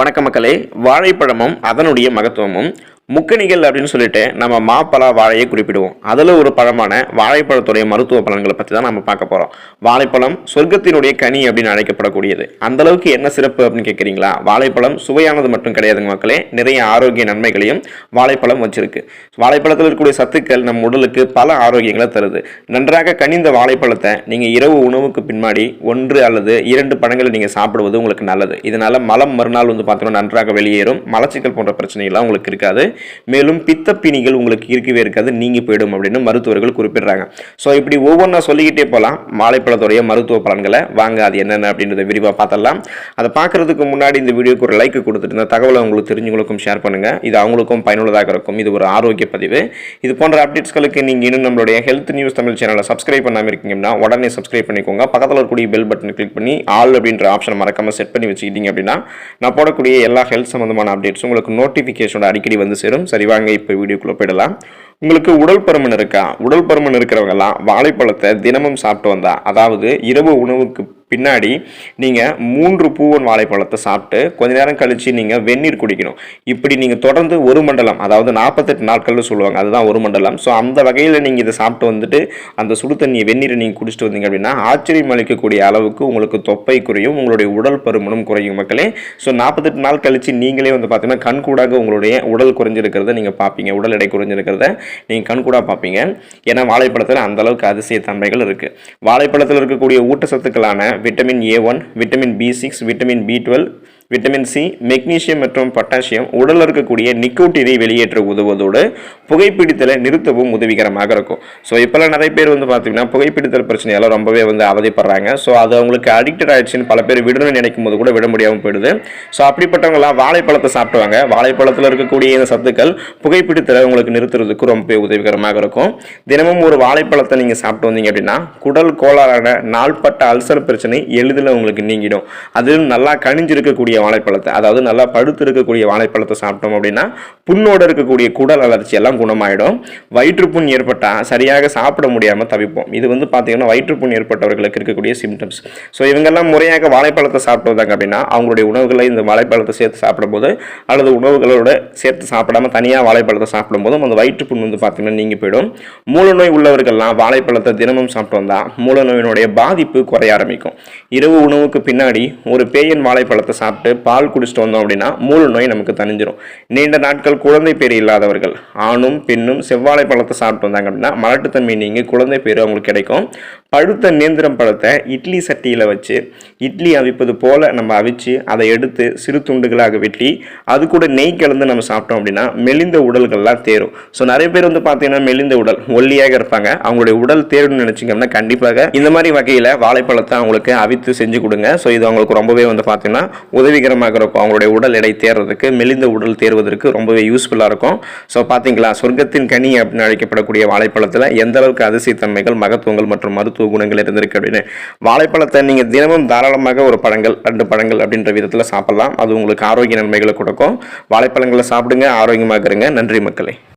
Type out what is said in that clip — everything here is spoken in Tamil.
வணக்க மக்களே வாழைப்பழமும் அதனுடைய மகத்துவமும் முக்கணிகள் அப்படின்னு சொல்லிட்டு நம்ம மாப்பழ வாழையை குறிப்பிடுவோம். அதில் ஒரு பழமான வாழைப்பழத்துடைய மருத்துவ பலன்களை பற்றி தான் நம்ம பார்க்க போகிறோம் வாழைப்பழம் சொர்க்கத்தினுடைய கனி அப்படின்னு அழைக்கப்படக்கூடியது. அந்த அளவுக்கு என்ன சிறப்பு அப்படின்னு கேட்குறீங்களா வாழைப்பழம் சுவையானது மட்டும் கிடையாதுங்க மக்களே. நிறைய ஆரோக்கிய நன்மைகளையும் வாழைப்பழம் வச்சிருக்கு. வாழைப்பழத்தில் இருக்கக்கூடிய சத்துக்கள் நம் உடலுக்கு பல ஆரோக்கியங்களை தருது. நன்றாக கனிந்த வாழைப்பழத்தை நீங்கள் இரவு உணவுக்கு பின்னாடி ஒன்று அல்லது இரண்டு பழங்களை நீங்கள் சாப்பிடுவது உங்களுக்கு நல்லது. இதனால் மலம் மறுநாள் வந்து பார்த்தீங்கன்னா நன்றாக வெளியேறும். மலச்சிக்கல் போன்ற பிரச்சனைகள்லாம் உங்களுக்கு இருக்காது. மேலும் பித்தப்பிணிகள் உங்களுக்கு இருக்கவே இருக்காது நீங்கி போயிடும் அப்படின்னு மருத்துவர்கள் குறிப்பிடுறாங்க. ஸோ இப்படி ஒவ்வொன்றா சொல்லிக்கிட்டே போகலாம் வாழைப்பழத்துடைய மருத்துவ பலன்களை வாங்க அது என்னென்ன அப்படின்றத விரிவாக பார்த்தலாம் அதை பார்க்கறதுக்கு முன்னாடி இந்த வீடியோக்கு ஒரு லைக் கொடுத்துட்டு இந்த தகவலை உங்களுக்கு தெரிஞ்சவங்களுக்கும் ஷேர் பண்ணுங்கள் இது அவங்களுக்கும் பயனுள்ளதாக இருக்கும். இது ஒரு ஆரோக்கிய பதிவு. இது போன்ற அப்டேட்ஸ்களுக்கு நீங்கள் இன்னும் நம்மளுடைய ஹெல்த் நியூஸ் தமிழ் சேனலை சப்ஸ்கிரைப் பண்ணாமல் இருக்கீங்கன்னா உடனே சப்ஸ்கிரைப் பண்ணிக்கோங்க. பக்கத்தில் இருக்கக்கூடிய பெல் பட்டனை கிளிக் பண்ணி ஆல் அப்படின்ற ஆப்ஷனை மறக்காமல் செட் பண்ணி வச்சுக்கிட்டீங்க அப்படின்னா நான் போடக்கூடிய எல்லா ஹெல்த் சம்மந்தமான அப்டேட்ஸும் உங்களுக்கு நோட்டிஃபிகேஷனோட அடிக்கடி வந்து சேரும். சரி வாங்க இப்போ வீடியோக்குள்ளே போயிடலாம். உங்களுக்கு உடல் பருமன் இருக்கா? உடல் பருமன் இருக்கிறவங்கெல்லாம் வாழைப்பழத்தை தினமும் சாப்பிட்டு வந்தா அதாவது இரவு உணவுக்கு பின்னாடி நீங்கள் மூன்று பூவன் வாழைப்பழத்தை சாப்பிட்டு கொஞ்ச நேரம் கழித்து நீங்கள் வெந்நீர் குடிக்கணும். இப்படி நீங்கள் தொடர்ந்து ஒரு மண்டலம் அதாவது நாற்பத்தெட்டு நாட்கள்னு சொல்லுவாங்க அதுதான் ஒரு மண்டலம். ஸோ அந்த வகையில் நீங்கள் இதை சாப்பிட்டு வந்துட்டு அந்த சுடு தண்ணியை வெந்நீரை நீங்கள் குடிச்சிட்டு வந்தீங்க அப்படின்னா ஆச்சரியம் அளிக்கக்கூடிய அளவுக்கு உங்களுக்கு தொப்பை குறையும் உங்களுடைய உடல் பருமனும் குறையும் மக்களே. ஸோ நாற்பத்தெட்டு நாள் கழித்து நீங்களே வந்து பார்த்தீங்கன்னா கண்கூடாக உங்களுடைய உடல் குறைஞ்சிருக்கிறத நீங்கள் பார்ப்பீங்க உடல் எடை குறைஞ்சிருக்கிறத நீங்கள் கண்கூடாக பார்ப்பீங்க ஏன்னா வாழைப்பழத்தில் அந்தளவுக்கு அதிசய தன்மைகள் இருக்குது வாழைப்பழத்தில் இருக்கக்கூடிய ஊட்டச்சத்துக்களான vitamin A one vitamin B six vitamin B twelve vitamin C magnesium மற்றும் பொட்டாசியம் உடலில் இருக்கக்கூடிய நிக்கோட்டினை வெளியேற்ற உதவுவதோடு புகைப்பிடித்தலை நிறுத்தவும் உதவிகரமாக இருக்கும். ஸோ இப்போல்லாம் நிறைய பேர் வந்து பார்த்தீங்கன்னா புகைப்பிடித்தல் பிரச்சனையெல்லாம் ரொம்பவே வந்து அவதிப்படுறாங்க. ஸோ அது அவங்களுக்கு அடிக்டட் ஆயிடுச்சுன்னு பல பேர் விடணும்னு நினைக்கும் போது கூட விட முடியாமல் போயிடுது. ஸோ அப்படிப்பட்டவங்களாம் வாழைப்பழத்தை சாப்பிடுவாங்க. வாழைப்பழத்தில் இருக்கக்கூடிய இந்த சத்துக்கள் புகைப்பிடித்தலை உங்களுக்கு நிறுத்துறதுக்கு ரொம்பவே உதவிகரமாக இருக்கும். தினமும் ஒரு வாழைப்பழத்தை நீங்கள் சாப்பிட்டு வந்தீங்க அப்படின்னா குடல் கோளாறான நாள்பட்ட அல்சர் பிரச்சனை எளிதில் உங்களுக்கு நீங்கிடும். அது நல்லா கணிஞ்சிருக்கக்கூடிய வாழைப்பழத்தை அதாவது நல்லா படுத்து இருக்கக்கூடிய வாழைப்பழத்தை சாப்பிட்டோம் அப்படின்னா புண்ணோடு இருக்கக்கூடிய குடல் அலர்ச்சி எல்லாம் குணமாயிடும். வயிற்றுப்புண் ஏற்பட்டால் சரியாக சாப்பிட முடியாமல் தவிப்போம். இது வந்து பார்த்தீங்கன்னா வயிற்றுப்புண் ஏற்பட்டவர்களுக்கு இருக்கக்கூடிய சிம்டம்ஸ் ஸோ இவங்கெல்லாம் முறையாக வாழைப்பழத்தை சாப்பிட்டு வந்தாங்க அப்படின்னா அவங்களுடைய உணவுகளை இந்த வாழைப்பழத்தை சேர்த்து சாப்பிடும்போது அல்லது உணவுகளோட சேர்த்து சாப்பிடாம தனியாக வாழைப்பழத்தை சாப்பிடும்போதும் அந்த வயிற்றுப்புண் வந்து பார்த்தீங்கன்னா நீங்கள் போயிடும். மூலநோய் உள்ளவர்கள்லாம் வாழைப்பழத்தை தினமும் சாப்பிட்டு வந்தால் மூலநோயினுடைய பாதிப்பு குறைய ஆரம்பிக்கும். இரவு உணவுக்கு பின்னாடி ஒரு பேயன் வாழைப்பழத்தை சாப்பிட்டு பால் குடிச்சிட்டு வந்தோம் அப்படின்னா மூல நோய் நமக்கு தணிஞ்சிரும். நீண்ட நாட்கள் குழந்தை பேர் இல்லாதவர்கள் ஆணும் பெண்ணும் செவ்வாழை பழத்தை சாப்பிட்டு வந்தாங்க அப்படின்னா மலட்டுத்தன்மை நீங்கி குழந்தை பேர் அவங்களுக்கு கிடைக்கும். பழுத்த நேந்திரம் பழத்தை இட்லி சட்டியில் வச்சு இட்லி அவிப்பது போல் நம்ம அவிச்சு அதை எடுத்து சிறு துண்டுகளாக வெட்டி அது கூட நெய் கலந்து நம்ம சாப்பிட்டோம் அப்படின்னா மெலிந்த உடல்கள்லாம் தேரும். ஸோ நிறைய பேர் வந்து பார்த்தீங்கன்னா மெலிந்த உடல் ஒல்லியாக இருப்பாங்க. அவங்களுடைய உடல் தேரும்னு நினச்சிங்கன்னா கண்டிப்பாக இந்த மாதிரி வகையில் வாழைப்பழத்தை அவங்களுக்கு அவித்து செஞ்சு கொடுங்க. ஸோ இது அவங்களுக்கு ரொம்பவே வந்து பார்த்தீங்கன்னா உதவி உதவிகரமாக இருக்கும். அவங்களுடைய உடல் எடை தேர்றதுக்கு மெலிந்த உடல் தேர்வதற்கு ரொம்பவே யூஸ்ஃபுல்லாக இருக்கும். ஸோ பார்த்தீங்களா சொர்க்கத்தின் கனி அப்படின்னு அழைக்கப்படக்கூடிய வாழைப்பழத்தில் எந்த அளவுக்கு அதிசயத்தன்மைகள் மகத்துவங்கள் மற்றும் மருத்துவ குணங்கள் இருந்திருக்கு அப்படின்னு. வாழைப்பழத்தை நீங்கள் தினமும் தாராளமாக ஒரு பழங்கள் ரெண்டு பழங்கள் அப்படின்ற விதத்தில் சாப்பிடலாம். அது உங்களுக்கு ஆரோக்கிய நன்மைகளை கொடுக்கும். வாழைப்பழங்களை சாப்பிடுங்க ஆரோக்கியமாக இருங்க. நன்றி மக்களே.